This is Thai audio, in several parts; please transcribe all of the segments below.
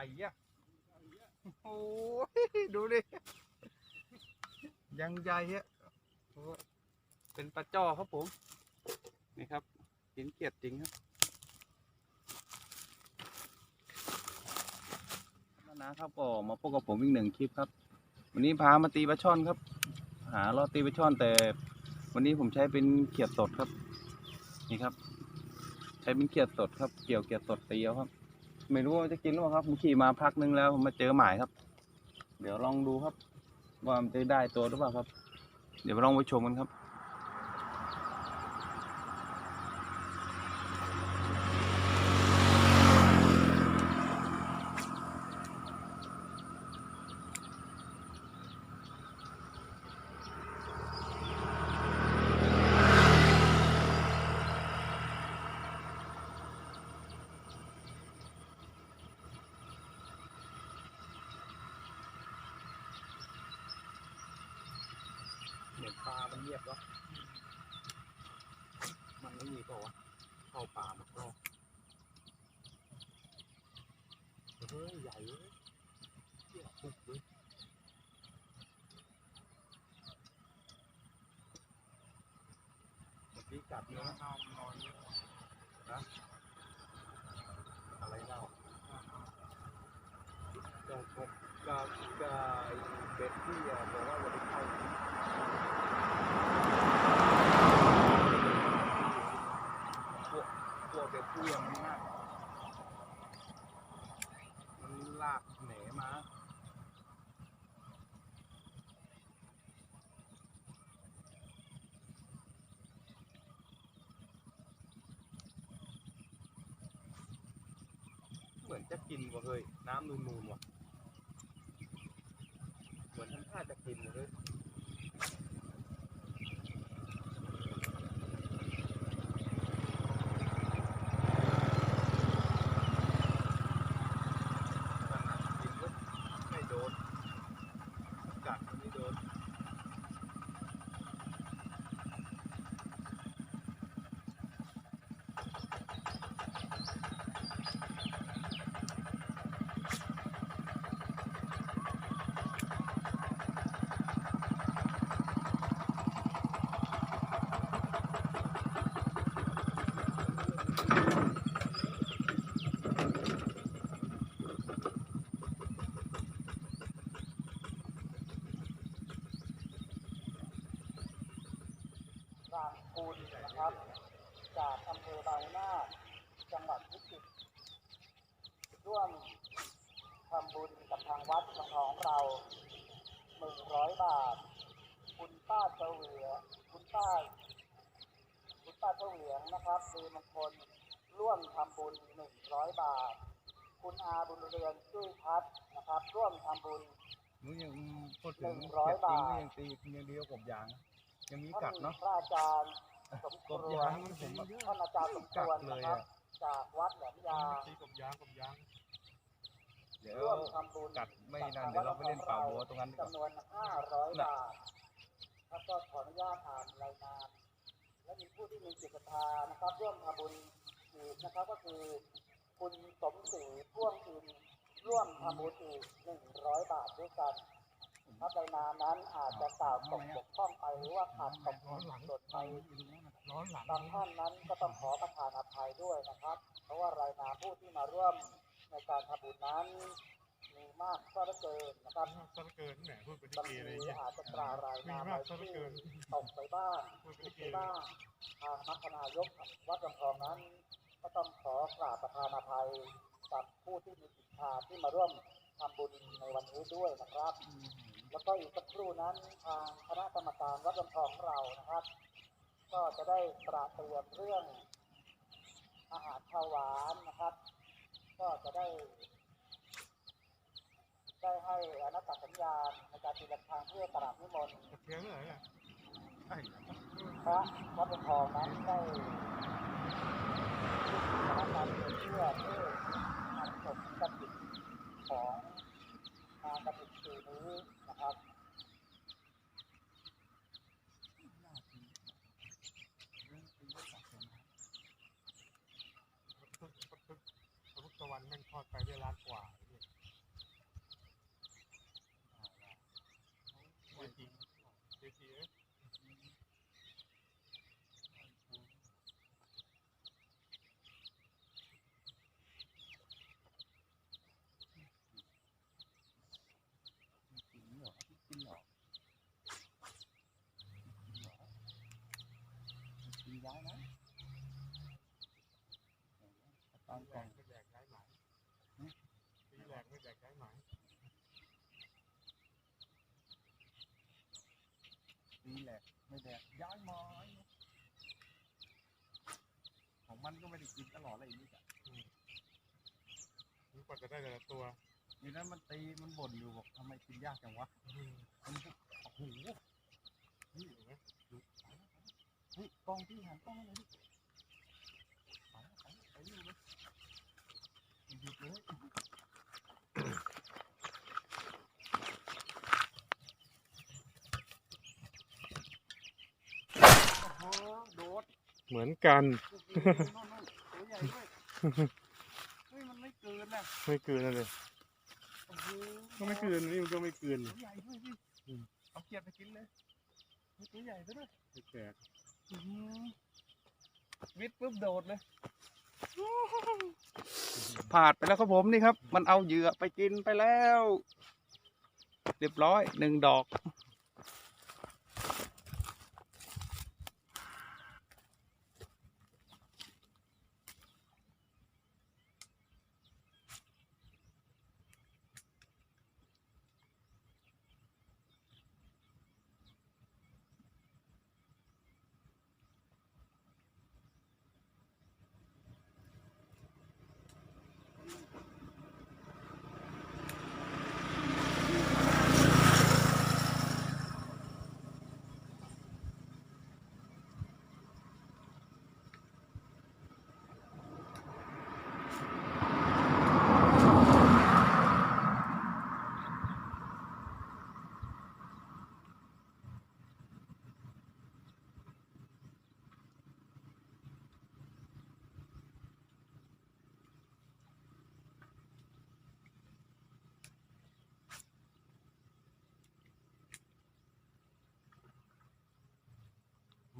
อย่างใหญ่อะโอ้ยดูดิ ยังใหญ่อะโอ้เป็นปลาจ้อครับผม นี่ครับหินเกียรติจริงครับมานะครับก็มาพบกับผมอีกหนึ่งคลิปครับ วันนี้พามาตีปลาช่อนครับ หาล่อตีปลาช่อนแต่ วันนี้ผมใช้เป็นเขียดสดครับ นี่ครับ ใช้เป็นเขียดสดครับ เกี่ยวเขียดสดตีเอาครับ ไม่รู้ว่าจะกินหรือเปล่าครับผมขี่มาพักนึงแล้วผมมาเจอหมายครับ เดี๋ยวลองดูครับ ว่ามันจะได้ตัวหรือเปล่าครับ เดี๋ยวลองไปชมกันครับ เหมื อนปลามันเงียบวะมันไม่มีเปล่าวะเข้าป่าหมดรอบเฮ้ยใหญ่เลยเหี้ยปุกเลยเมื่อกี้กัดเนื้อเน่านอนเยอะนะอะไรเน่าก็ก็ก็ก็ไอ้เบ็ดที่บอกว่าจะไปเข้า พวกพวก เด็กผู้ยังมากมันลากแหนมา เหมือนจะกินว่ะเฮ้ย น้ำนูนๆว่ะ เหมือนทำท่าจะกินว่ะเฮ้ย ไม่โดน กัดมันไม่โดน รางคูนนะครับ จากอำเภอบางนาคจังหวัดพิจิตร ร่วมทำบุญกับทางวัดของเราหนึ่งร้อยบาท คุณป้าเฉวียคุณป้า คุณป้าเฉวียงนะครับคือมงคลร่วมทำบุญหนึ่งร้อยบาท คุณอาบุญเรือนช่วยพัดนะครับ ร่วมทำบุญหนูยังพูดถึงหนึ่งร้อยเจ็ดจริงบาทก็ยังตียังเดียวกบยาง ยังมีกัดเนาะพระอาจารย์สมคกบรยางผมแบบท่านอาจารย์สมควรนะครับจากวัดแหลมยา ตีกบยางกบยาง เดี๋ยวร่วมทำบุญกัดไม่นานเดี๋ยวเราไปเล่นป่าบัวตรงนั้นดีกว่าจำนวน500บาทแล้วก็ขออนุญาตอ่านรายงาน และมีผู้ที่มีจิตศรัทธานะครับร่วมทำบุญอีกนะครับก็คือ คุณสมศรีพ่วงอินร่วมทำบุญอีก100บาทด้วยกันครับรายนามนั้นอาจจะกล่าวตกบกพร่องไปหรือว่าขาดตกหล่นไปร้อนหลังบางท่านนั้นก็ต้องขอประทานอภัยด้วยนะครับ เพราะว่ารายนามผู้ที่มาร่วม ในการทำบุญนั้นมีมากก็เหลือเกินนะครับซะเหลือเกินแหมพูดเป็นลิบางเกทีเลยเนี่ยอาจจะกล่าวรายมีนามมากรายซะเหลือชื่เกิอนตกไปบ้างพูดเป็นผิลิดเกไปเลย บ้างทางมัคคณายกวัดลำทองนั้น ก็ต้องขอกราบประทานอภัยกับผู้ที่มีจิตศรัทธาที่มาร่วมทำบุญในวันนี้ด้วยนะครับ แล้วก็อีกสักครู่นั้นทางคณะกรรมการวัดลำทองของเรานะครับ ก็จะได้ตระเตรียมเรื่องอาหารข้าวหวานนะครับ ก็จะได้ ได้ให้อนัตตสัญญาณในการตีระฆังเพื่อตลาดนิมนต์เสียงเลยอะพระวัดลำทองนั้นได้ทำการเชื่อเพื่อเพื่อนำศพกฐินของงานกฐินปีนี้นะครับพระพุทธวันแม่งท อดไปได้ล้านกว่า แหลกไม่แดกย้ายไม้ของมันก็ไม่ได้กินตลอดเลยนี่จ้ะนี่กว่าจะได้แต่ละตัวมีนั้นมันตีมันบ่นอยู่บอกทำไมกินยากจังวะอืมมันก็โอ้โหนี่เห็นไหมเฮ้ยกล้องพี่หันกล้องมาเลยดิไปไปไปนี่เลยหยุดเลยโอ้โหโดด เหมือนกัน ตัวใหญ่ด้วยเฮ้ยมันไม่เกินนะไม่เกินเลยโอ้โหก็ไม่เกินนี่มันก็ไม่เกินตัวใหญ่ด้วยพี่อืมเอาเกียร์ไปกินเลยเฮ้ยตัวใหญ่ซะด้วยไม่แปลกอื้อหือวิทย์ปุ๊บโดดเลยผาดไปแล้วครับผมนี่ครับ มันเอาเหยื่อไปกินไปแล้ว เรียบร้อยหนึ่งดอก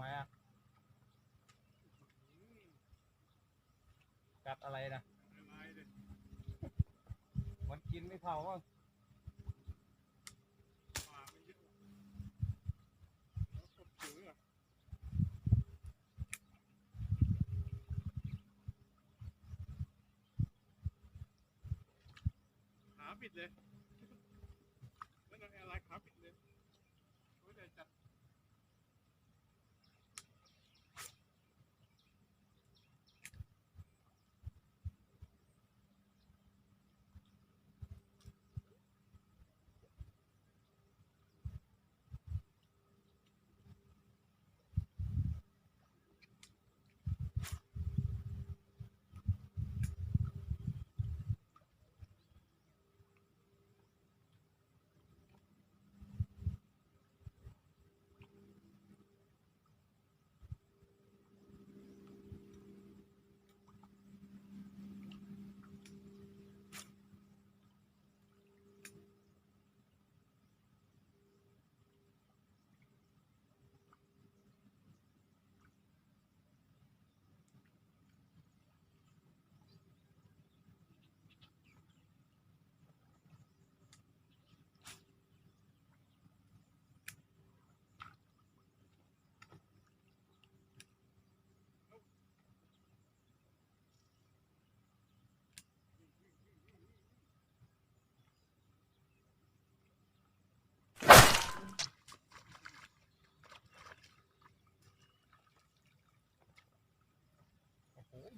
มา กัดอะไรนะมันกินไม่เผาอะขาปิดเลย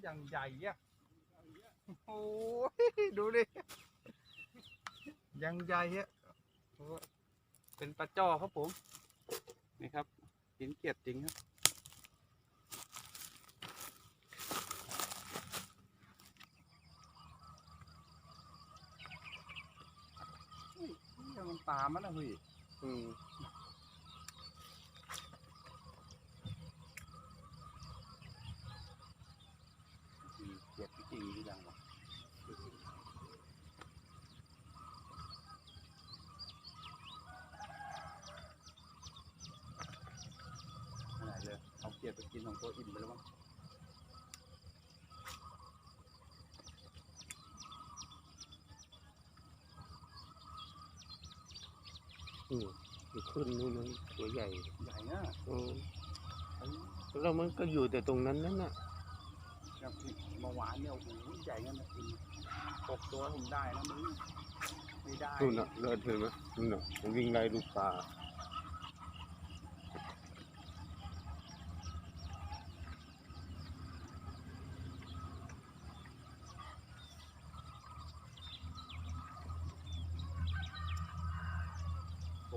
อ้โหยังใหญ่อะโอ้ยดูดิยังใหญ่อะโอ้เป็นปลาจ้อครับผม นี่ครับกินเกียดจริงครับยนี่มันตามมันนะพี่อืม อืมเกียดจริงๆยังวะไหนเลย เอาเกียดไปกินข องตัวอิ่มไปแล้วมั้งอืมอยู่ขึ้นนู่นนั่นตัวใหญ่ใหญ่นะเออแล้วมันก็อยู่แต่ตรงนั้นนั่นน่ะครับที่เมื่อวานเนี่ยโอ้โหใหญ่งั้นนะกินตกตัวผมได้นะมึงไม่ได้นู่นน่ะเลิศเห็นไหมนู่นน่ะมันวิ่งไล่ลูกปลา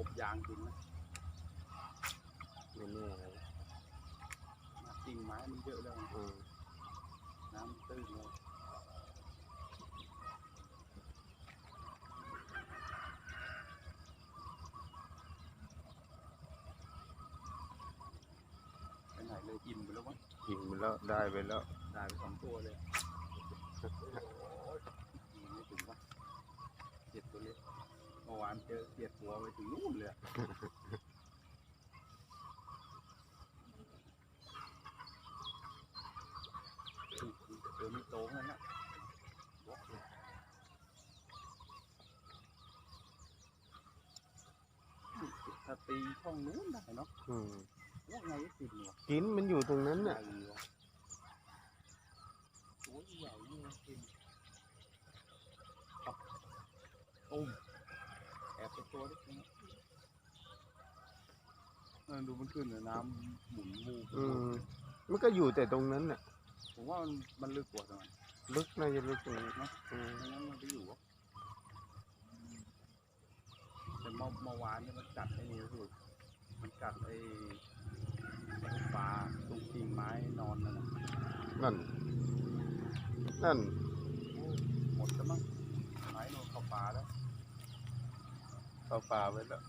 บยางกินนะ ไม่แน่เลย กิ่งไม้มันเยอะแล้ว อืม น้ำตื้นเลยไปไหนเลยอิ่มไปแล้วมั้ง ยิงไปแล้วได้ไปแล้วได้ไปสองตัวเลยมันไม่ถึงปะเจ็ดตัวเล็กเมื่อวานเจอเจ็ดหัวไปถึงนู่นเลยอะเจอมีโตขนาดนั้นนะบล็อกเลยถ้าตีช่องนู้นได้เนาะอืม ว่าไงก็ติดหัวกินมันอยู่ตรงนั้นน่ะใหญ่วะตัวใหญ่นี่มันกินปับตุ้มแอบไปตัวเล็กนะเออดูมันขึ้นเลยน้ำหมุนมูกอืมมันก็อยู่แต่ตรงนั้นน่ะ ผมว่ามันมันลึกกว่าทำไมลึกน่าจะลึกตรงนี้เนาะอืมไม่งั้นมันไปอยู่วะแต่เมื่อเมื่อวานเนี่ยมันกัดไอ้นี่คือ มันกัดไอ้ปลาตรงกิ่งไม้นอนนั่นนะนั่น นั่นหมดแล้วมั้งไม้โดนเข้าปลาแล้วเข้าป่าไปแล้ว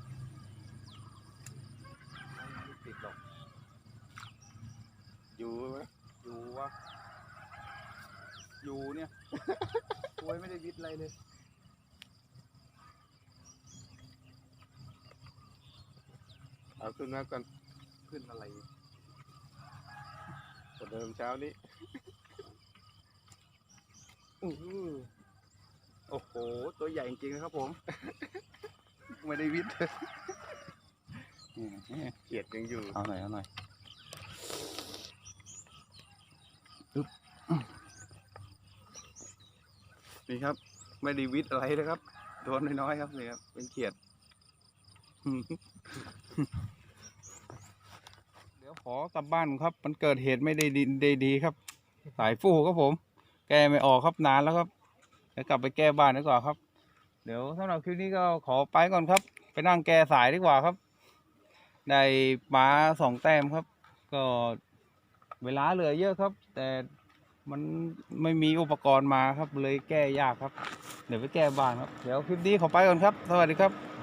ไม่ติดหรอกอยู่ไหมอยู่วะอยู่เนี่ยป่วยไม่ได้วิทย์อะไรเลย เอาขึ้นมาก่อนขึ้นอะไรกว่าเดิมเช้านี้อื้อหือโอ้โห ตัวใหญ่จริงๆนะครับผม ไม่ได้วิทย์เขียดยังอยู่ เอาหน่อยเอาหน่อยอึ๊บนี่ครับ ไม่ได้วิทย์อะไรนะครับ ตัวน้อยๆครับนี่ครับ เป็นเขียด เดี๋ยวขอกลับบ้านครับ มันเกิดเหตุไม่ได้ดีได้ดีครับ สายฟูครับผม แก้ไม่ออกครับนานแล้วครับเดี๋ยวกลับไปแก้บ้านดีกว่าครับ เดี๋ยวสำหรับคลิปนี้ก็ขอไปก่อนครับ ไปนั่งแก้สายดีกว่าครับ ได้ปลาสองแต้มครับ ก็เวลาเหลือเยอะครับ แต่มันไม่มีอุปกรณ์มาครับเลยแก้ยากครับ เดี๋ยวไปแก้บ้านครับ เดี๋ยวคลิปนี้ขอไปก่อนครับ สวัสดีครับ